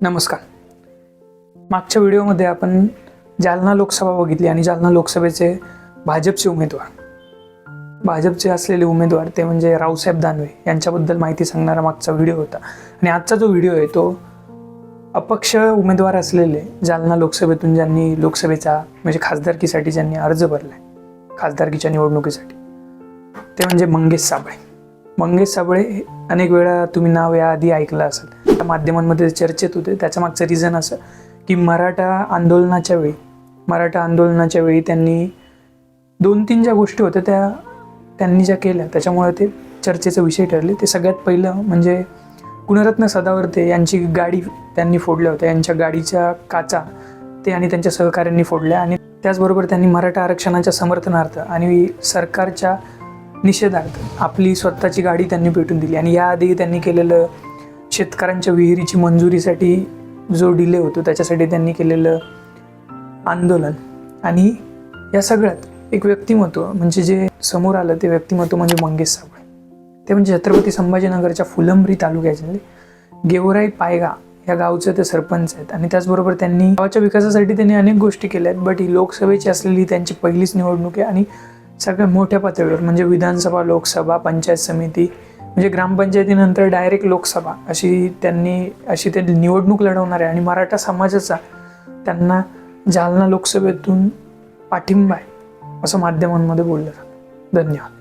नमस्कार. मागच्या व्हिडिओमध्ये आपण जालना लोकसभा बघितली आणि जालना लोकसभेचे भाजपचे उमेदवार. भाजपचे असलेले उमेदवार ते म्हणजे रावसाहेब दानवे यांच्याबद्दल माहिती सांगणारा मागचा व्हिडिओ होता. आणि आजचा जो व्हिडिओ आहे तो अपक्ष उमेदवार असलेले जालना लोकसभेतून ज्यांनी लोकसभेचा म्हणजे खासदारकीसाठी ज्यांनी अर्ज भरला आहे खासदारकीच्या निवडणुकीसाठी ते म्हणजे मंगेश साबळे. मंगेश साबळे अनेक वेळा तुम्ही नाव याआधी ऐकलं असेल. त्या माध्यमांमध्ये चर्चेत होते त्याच्या मागचं रिझन असं की मराठा आंदोलनाच्या वेळी मराठा आंदोलनाच्या वेळी त्यांनी दोन तीन ज्या गोष्टी होत्या त्या त्यांनी ज्या केल्या त्याच्यामुळे ते चर्चेचा विषय ठरले. ते सगळ्यात पहिलं म्हणजे गुणरत्न सदावर्ते यांची गाडी त्यांनी फोडल्या होत्या. यांच्या गाडीच्या काचा ते आणि त्यांच्या सहकाऱ्यांनी फोडल्या आणि त्याचबरोबर त्यांनी मराठा आरक्षणाच्या समर्थनार्थ आणि सरकारच्या निषेधार्थ. आपली स्वतःची गाडी त्यांनी पेटून दिली. आणि याआधी त्यांनी केलेलं शेतकऱ्यांच्या विहिरीची मंजुरीसाठी जो डिले होतो त्याच्यासाठी त्यांनी केलेलं आंदोलन. आणि या सगळ्यात एक व्यक्तिमत्व म्हणजे जे समोर आलं ते व्यक्तिमत्व म्हणजे मंगेश साबळे ते म्हणजे छत्रपती संभाजीनगरच्या फुलंब्री तालुक्याचे गेवराई पायगा या गावचे ते सरपंच आहेत. आणि त्याचबरोबर त्यांनी गावाच्या विकासासाठी त्यांनी अनेक गोष्टी केल्या आहेत बट ही लोकसभेची असलेली त्यांची पहिलीच निवडणूक आहे. आणि सगळ्या मोठ्या पातळीवर म्हणजे विधानसभा लोकसभा पंचायत समिती म्हणजे ग्रामपंचायतीनंतर डायरेक्ट लोकसभा अशी त्यांनी अशी ते निवडणूक लढवणार आहे आणि मराठा समाजाचा त्यांना जालना लोकसभेतून पाठिंबा आहे असं माध्यमांमध्ये बोललं जातं. धन्यवाद.